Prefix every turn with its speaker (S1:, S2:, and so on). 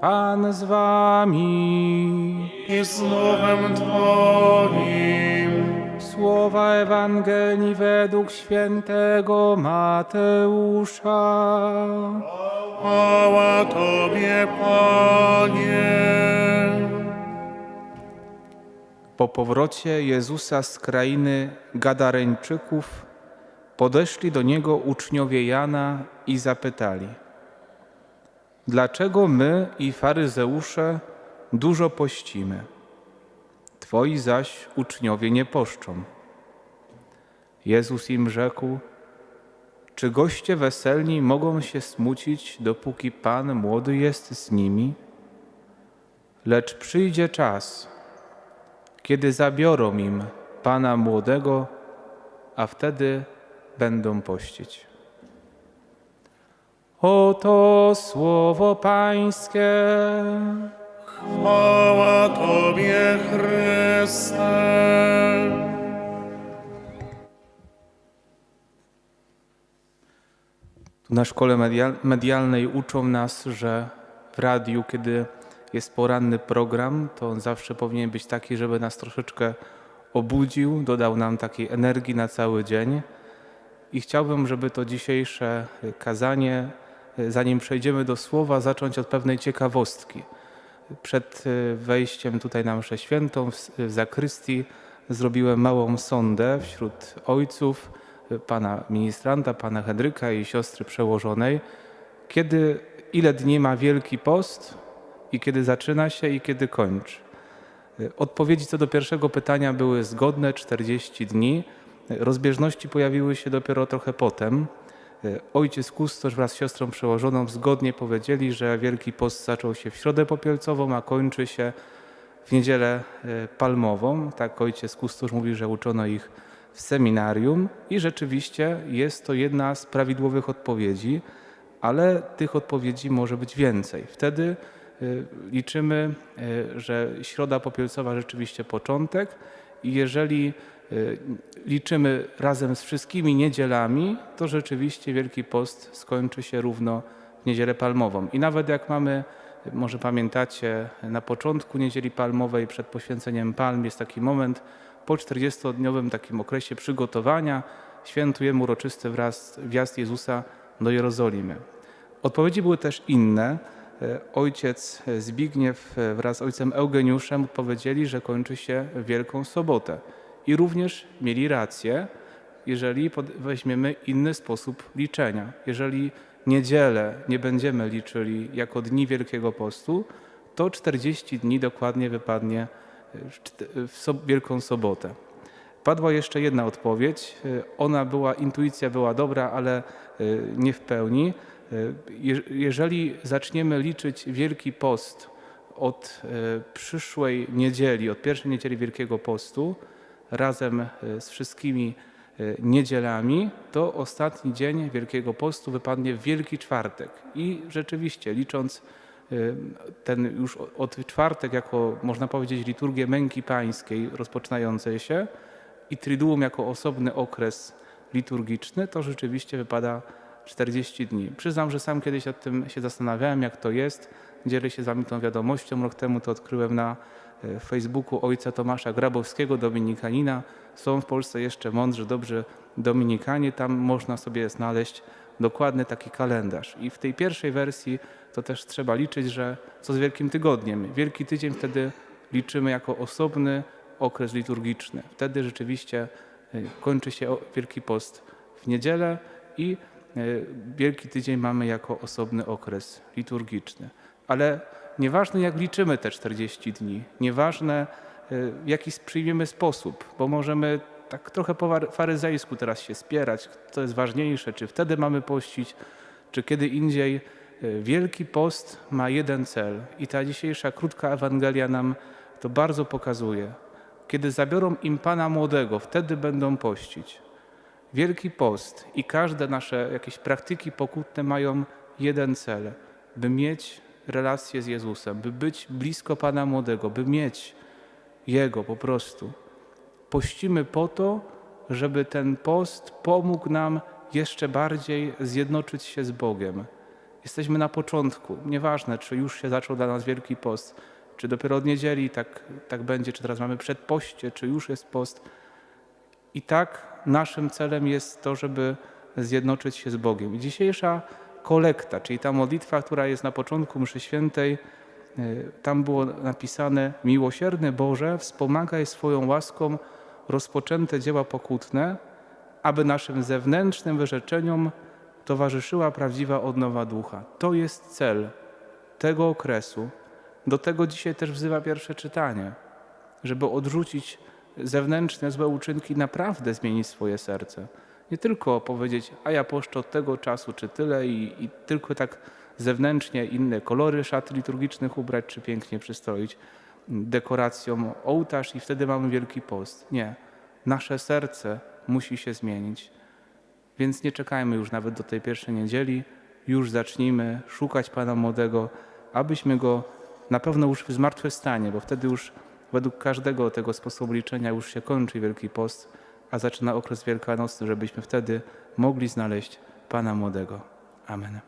S1: Pan z wami.
S2: i duchem Twoim.
S1: Słowa Ewangelii według świętego Mateusza.
S2: Chwała Tobie, Panie.
S1: Po powrocie Jezusa z krainy Gadareńczyków podeszli do Niego uczniowie Jana i zapytali Dlaczego my i faryzeusze dużo pościmy? Twoi zaś uczniowie nie poszczą. Jezus im rzekł Czy goście weselni mogą się smucić, dopóki Pan młody jest z nimi? Lecz przyjdzie czas, kiedy zabiorą im Pana młodego, a wtedy będą pościć. Oto słowo Pańskie.
S2: Chwała Tobie, Chryste.
S1: Tu na szkole medial- medialnej uczą nas, że w radiu, kiedy jest poranny program, to on zawsze powinien być taki, żeby nas troszeczkę obudził, dodał nam takiej energii na cały dzień. I chciałbym, żeby to dzisiejsze kazanie, zanim przejdziemy do słowa, zacząć od pewnej ciekawostki. Przed y, wejściem tutaj na mszę świętą w, zakrystii zrobiłem małą sondę wśród ojców, y, pana ministranta, pana Henryka i siostry przełożonej, kiedy, ile dni ma Wielki Post i kiedy zaczyna się i kiedy kończy. Y, Odpowiedzi co do pierwszego pytania były zgodne 40 dni. Rozbieżności pojawiły się dopiero trochę potem. Y, Ojciec kustosz wraz z siostrą przełożoną zgodnie powiedzieli, że Wielki Post zaczął się w środę popielcową, a kończy się w niedzielę y, palmową. Tak ojciec kustosz mówi, że uczono ich w seminarium i rzeczywiście jest to jedna z prawidłowych odpowiedzi, ale tych odpowiedzi może być więcej. Wtedy y, liczymy, że środa popielcowa rzeczywiście początek jeżeli y, liczymy razem z wszystkimi niedzielami, to rzeczywiście Wielki Post skończy się równo w Niedzielę Palmową. I nawet jak mamy, może pamiętacie, na początku Niedzieli Palmowej przed poświęceniem palm jest taki moment, po 40-dniowym takim okresie przygotowania świętujemy uroczysty wraz, wjazd Jezusa do Jerozolimy. Odpowiedzi były też inne. E, Ojciec Zbigniew e, wraz z ojcem Eugeniuszem odpowiedzieli, że kończy się Wielką Sobotę. I również mieli rację, jeżeli weźmiemy inny sposób liczenia. Jeżeli niedzielę nie będziemy liczyli jako dni Wielkiego Postu, to 40 dni dokładnie wypadnie e, w Wielką Sobotę. Padła jeszcze jedna odpowiedź. Ona była, intuicja była dobra, ale nie w pełni. Je- Jeżeli zaczniemy liczyć Wielki Post od y, przyszłej niedzieli, od pierwszej niedzieli Wielkiego Postu, razem y, z wszystkimi y, niedzielami, to ostatni dzień Wielkiego Postu wypadnie w Wielki Czwartek. I rzeczywiście, licząc ten już od czwartek jako, można powiedzieć, liturgię męki pańskiej rozpoczynającej się i Triduum jako osobny okres liturgiczny, to rzeczywiście wypada 40 dni. Przyznam, że sam kiedyś nad tym się zastanawiałem, jak to jest. Dzielę się z wami tą wiadomością. Rok temu to odkryłem na e, Facebooku ojca Tomasza Grabowskiego, dominikanina. Są w Polsce jeszcze mądrzy, dobrzy dominikanie. Tam można sobie znaleźć dokładny taki kalendarz. I w tej pierwszej wersji to też trzeba liczyć, że co z Wielkim Tygodniem. Wielki Tydzień wtedy liczymy jako osobny okres liturgiczny. Wtedy rzeczywiście y, kończy się Wielki Post w niedzielę i Wielki Tydzień mamy jako osobny okres liturgiczny. Ale nieważne jak liczymy te 40 dni, nieważne y, w jaki przyjmiemy sposób, bo możemy tak trochę po faryzejsku teraz się spierać, co jest ważniejsze, czy wtedy mamy pościć, czy kiedy indziej. Y, Wielki Post ma jeden cel i ta dzisiejsza krótka Ewangelia nam to bardzo pokazuje. Kiedy zabiorą im Pana młodego, wtedy będą pościć. Wielki Post i każde nasze jakieś praktyki pokutne mają jeden cel, by mieć relację z Jezusem, by być blisko Pana młodego, by mieć Jego po prostu. Pościmy po to, żeby ten post pomógł nam jeszcze bardziej zjednoczyć się z Bogiem. Jesteśmy na początku. Nieważne, czy już się zaczął dla nas Wielki Post, czy dopiero od niedzieli tak, tak będzie, czy teraz mamy przedpoście, czy już jest post. I tak naszym celem jest to, żeby zjednoczyć się z Bogiem. I dzisiejsza kolekta, czyli ta modlitwa, która jest na początku mszy świętej, y, tam było napisane: Miłosierny Boże, wspomagaj swoją łaską rozpoczęte dzieła pokutne, aby naszym zewnętrznym wyrzeczeniom towarzyszyła prawdziwa odnowa ducha. To jest cel tego okresu. Do tego dzisiaj też wzywa pierwsze czytanie, żeby odrzucić zewnętrzne złe uczynki, naprawdę zmienić swoje serce. Nie tylko powiedzieć, a ja poszczę od tego czasu, czy tyle, i, i tylko tak zewnętrznie inne kolory szat liturgicznych ubrać, czy pięknie przystroić dekoracją ołtarz i wtedy mamy Wielki Post. Nie. Nasze serce musi się zmienić. Więc nie czekajmy już nawet do tej pierwszej niedzieli, już zacznijmy szukać Pana Młodego, abyśmy Go na pewno już w zmartwychwstanie, bo wtedy już według każdego tego sposobu liczenia już się kończy Wielki Post, a zaczyna okres wielkanocny, żebyśmy wtedy mogli znaleźć Pana Młodego. Amen.